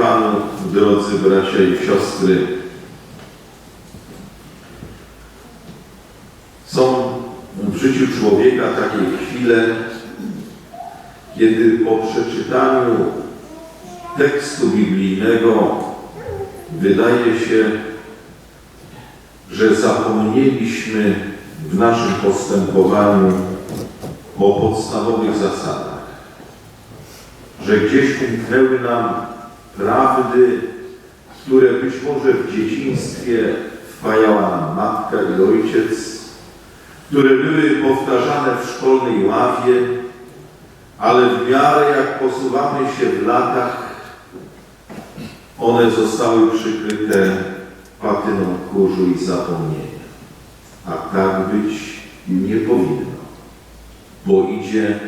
Panu, drodzy bracia i siostry. Są w życiu człowieka takie chwile, kiedy po przeczytaniu tekstu biblijnego wydaje się, że zapomnieliśmy w naszym postępowaniu o podstawowych zasadach, że gdzieś umknęły nam prawdy, które być może w dzieciństwie wpajała nam matka i ojciec, które były powtarzane w szkolnej ławie, ale w miarę jak posuwamy się w latach, one zostały przykryte patyną kurzu i zapomnienia. A tak być nie powinno, bo idzie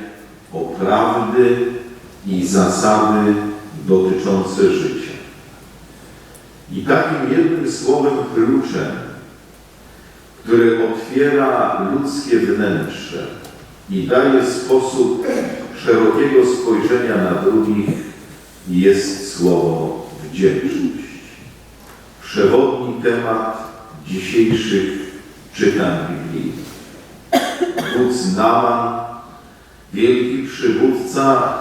o prawdy i zasady dotyczące życia. I takim jednym słowem kluczem, które otwiera ludzkie wnętrze i daje sposób szerokiego spojrzenia na drugich, jest słowo wdzięczność. Przewodni temat dzisiejszych czytań Biblii. Wódz Naman, wielki przywódca,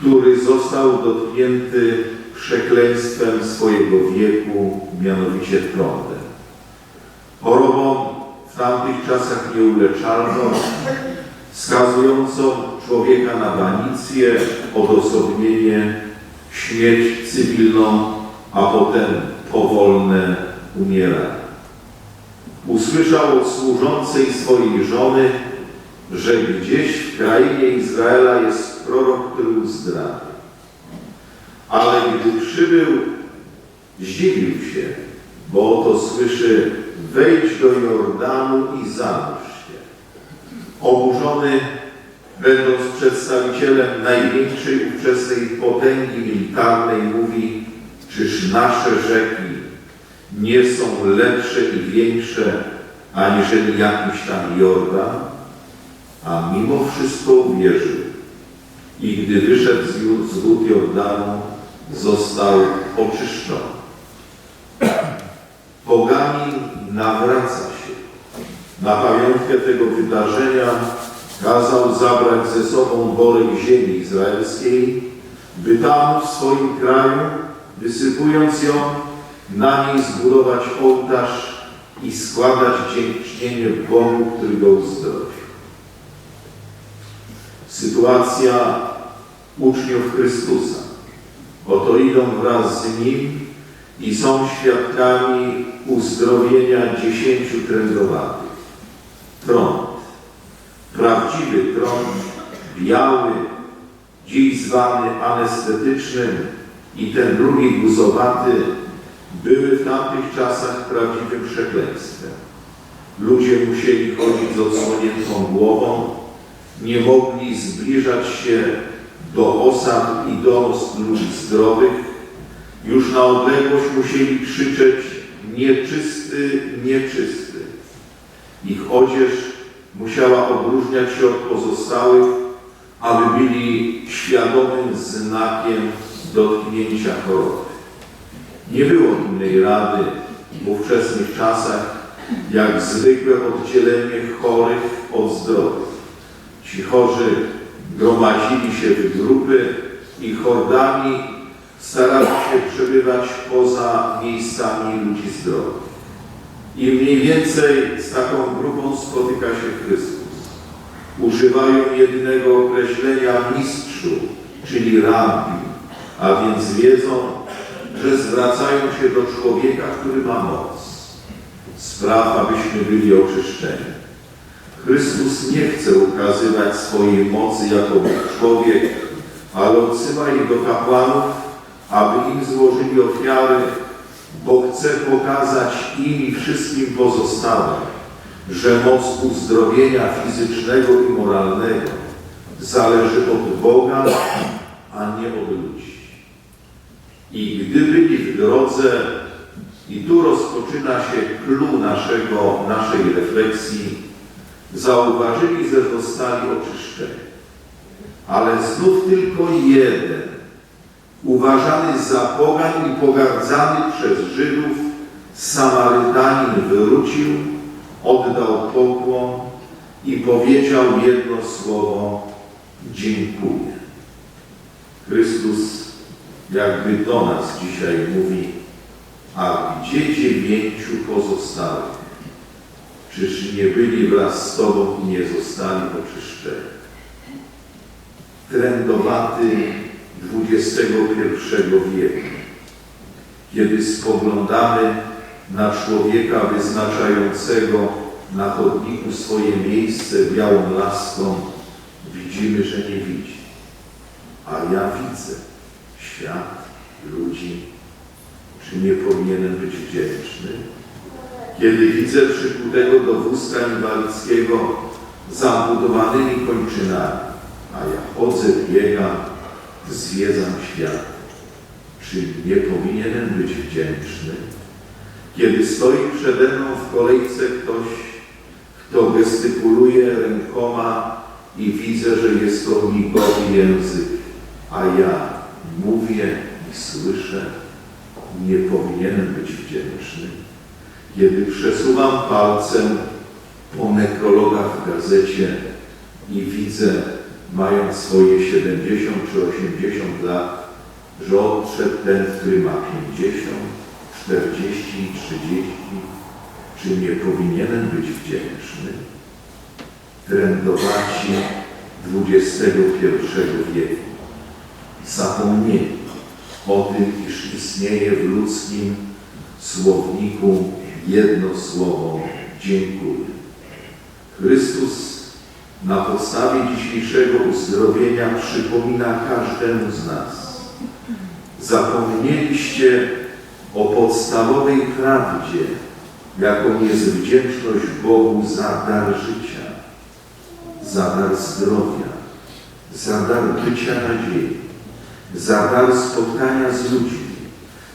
który został dotknięty przekleństwem swojego wieku, mianowicie trądem. Chorobą w tamtych czasach nieuleczalną, skazującą człowieka na banicję, odosobnienie, śmierć cywilną, a potem powolne umieranie. Usłyszał od służącej swojej żony, że gdzieś w krainie Izraela jest prorok, który uzdrawia. Ale gdy przybył, zdziwił się, bo oto słyszy, wejdź do Jordanu i zanurz się. Oburzony, będąc przedstawicielem największej ówczesnej potęgi militarnej, mówi, czyż nasze rzeki nie są lepsze i większe, aniżeli jakiś tam Jordan? A mimo wszystko uwierzył. I gdy wyszedł z wód Jordanu, został oczyszczony. Poganin nawraca się. Na pamiątkę tego wydarzenia kazał zabrać ze sobą worek ziemi izraelskiej, by tam w swoim kraju, wysypując ją, na niej zbudować ołtarz i składać dziękczynienie Bogu, który go uzdrowił. Sytuacja uczniów Chrystusa. Oto idą wraz z Nim i są świadkami uzdrowienia dziesięciu trędowatych. Trąd, prawdziwy trąd, biały, dziś zwany anestetycznym i ten drugi guzowaty, były w tamtych czasach prawdziwym przekleństwem. Ludzie musieli chodzić z odsłoniętą głową, nie mogli zbliżać się do osad i domostw ludzi zdrowych, już na odległość musieli krzyczeć nieczysty, nieczysty. Ich odzież musiała odróżniać się od pozostałych, aby byli świadomym znakiem dotknięcia choroby. Nie było innej rady w ówczesnych czasach, jak zwykłe oddzielenie chorych od zdrowych. Ci chorzy gromadzili się w grupy i hordami starali się przebywać poza miejscami ludzi zdrowych. I mniej więcej z taką grupą spotyka się Chrystus. Używają jednego określenia mistrzu, czyli rabbi, a więc wiedzą, że zwracają się do człowieka, który ma moc. Spraw, abyśmy byli oczyszczeni. Chrystus nie chce ukazywać swojej mocy jako człowiek, ale odsyła ich do kapłanów, aby im złożyli ofiary, bo chce pokazać im i wszystkim pozostałym, że moc uzdrowienia fizycznego i moralnego zależy od Boga, a nie od ludzi. I gdy byli w drodze, i tu rozpoczyna się clue naszego, naszej refleksji, zauważyli, że zostali oczyszczeni. Ale znów tylko jeden uważany za pogan i pogardzany przez Żydów, Samarytanin wrócił, oddał pokłon i powiedział jedno słowo dziękuję. Chrystus jakby do nas dzisiaj mówi, a gdzie dziewięciu pozostałych? Czyż nie byli wraz z Tobą i nie zostali oczyszczeni? Trendowaty XXI wieku, kiedy spoglądamy na człowieka wyznaczającego na chodniku swoje miejsce białą laską, widzimy, że nie widzi. A ja widzę świat, ludzi. Czy nie powinienem być wdzięczny? Kiedy widzę przykutego do wózka inwalidzkiego z amputowanymi kończynami, a ja chodzę, biegam, zwiedzam świat, czy nie powinienem być wdzięczny? Kiedy stoi przede mną w kolejce ktoś, kto gestykuluje rękoma i widzę, że jest to migowy język, a ja mówię i słyszę, nie powinienem być wdzięczny. Kiedy przesuwam palcem po nekrologach w gazecie i widzę, mając swoje 70 czy 80 lat, że odszedł ten, który ma 50, 40 i 30, czy nie powinienem być wdzięczny? Trendowaci XXI wieku zapomnieli o tym, iż istnieje w ludzkim słowniku jedno słowo dziękuję. Chrystus na podstawie dzisiejszego uzdrowienia przypomina każdemu z nas. Zapomnieliście o podstawowej prawdzie, jaką jest wdzięczność Bogu za dar życia, za dar zdrowia, za dar bycia nadziei, za dar spotkania z ludźmi,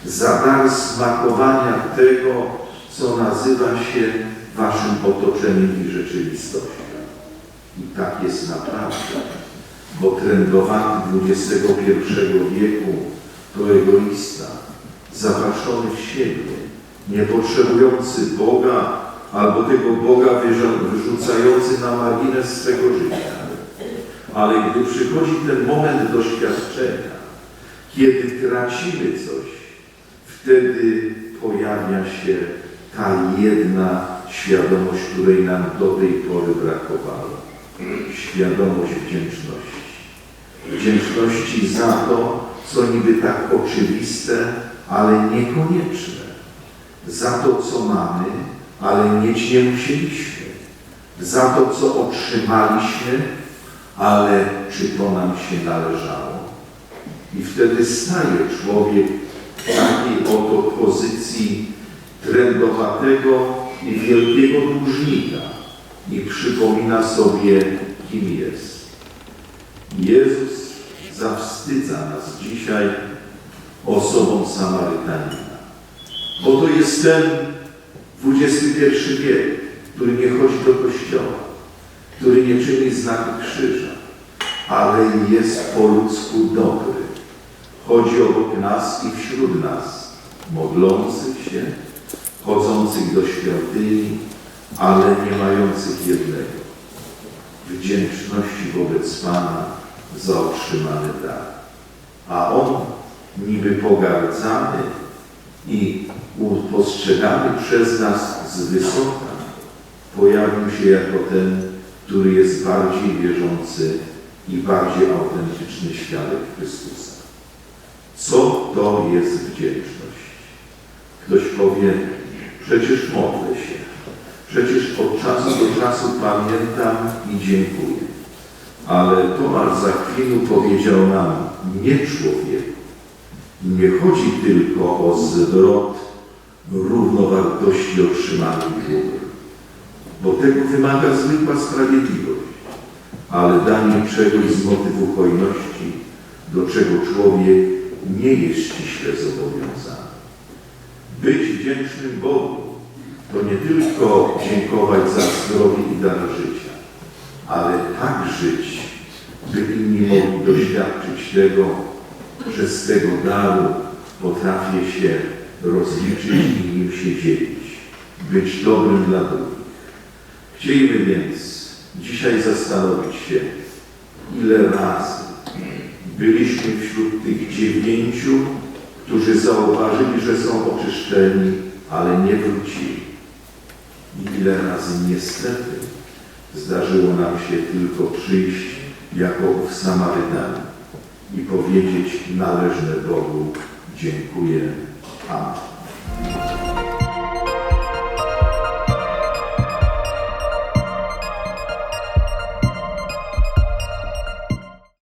za dar smakowania tego, co nazywa się waszym otoczeniem i rzeczywistością. I tak jest naprawdę, bo trendowaty XXI wieku to egoista, zapatrzony w siebie, niepotrzebujący Boga albo tego Boga wyrzu- wyrzucający na margines swego życia. Ale gdy przychodzi ten moment doświadczenia, kiedy tracimy coś, wtedy pojawia się ta jedna świadomość, której nam do tej pory brakowało. Świadomość wdzięczności. Wdzięczności za to, co niby tak oczywiste, ale niekonieczne. Za to, co mamy, ale mieć nie musieliśmy. Za to, co otrzymaliśmy, ale czy to nam się należało? I wtedy staje człowiek w takiej oto pozycji trędowatego i wielkiego dłużnika i przypomina sobie, kim jest. Jezus zawstydza nas dzisiaj osobą Samarytanina, bo to jest ten XXI wiek, który nie chodzi do kościoła, który nie czyni znaku krzyża, ale jest po ludzku dobry. Chodzi obok nas i wśród nas, modlących się, chodzących do świątyni, ale nie mających jednego wdzięczności wobec Pana za otrzymany dar. A On, niby pogardzany i postrzegany przez nas z wysoka, pojawił się jako ten, który jest bardziej wierzący i bardziej autentyczny świadek Chrystusa. Co to jest wdzięczność? Ktoś powie, przecież modlę się, przecież od czasu do czasu pamiętam i dziękuję. Ale Tomasz za chwilę powiedział nam, nie człowieku, nie chodzi tylko o zwrot równowartości otrzymanych dóbr, bo tego wymaga zwykła sprawiedliwość, ale danie czegoś z motywu hojności, do czego człowiek nie jest ściśle zobowiązany. Być wdzięcznym Bogu to nie tylko dziękować za zdrowie i dar życia, ale tak żyć, by inni mogli doświadczyć tego, że z tego daru potrafię się rozliczyć i nim się dzielić, być dobrym dla drugich. Chcieliby więc dzisiaj zastanowić się, ile razy byliśmy wśród tych dziewięciu, którzy zauważyli, że są oczyszczeni, ale nie wrócili. Ile razy niestety zdarzyło nam się tylko przyjść jako ów Samarytan i powiedzieć należne Bogu dziękuję. Amen.